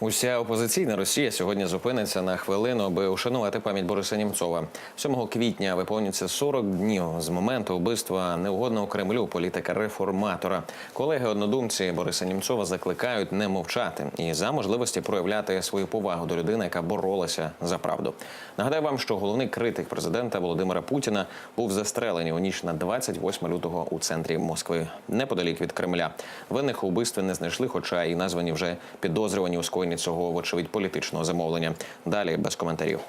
Уся опозиційна Росія сьогодні зупиниться на хвилину, аби ушанувати пам'ять Бориса Німцова. 7 квітня виповнюється 40 днів з моменту вбивства неугодного Кремлю політика реформатора. Колеги однодумці Бориса Німцова закликають не мовчати і за можливості проявляти свою повагу до людини, яка боролася за правду. Нагадаю вам, що головний критик президента Володимира Путіна був застрелений у ніч на 28 лютого у центрі Москви, неподалік від Кремля. Винних у вбивстві не знайшли, хоча і названі вже підозрювані у скоєнні цього, вочевидь, політичного замовлення. Далі без коментарів.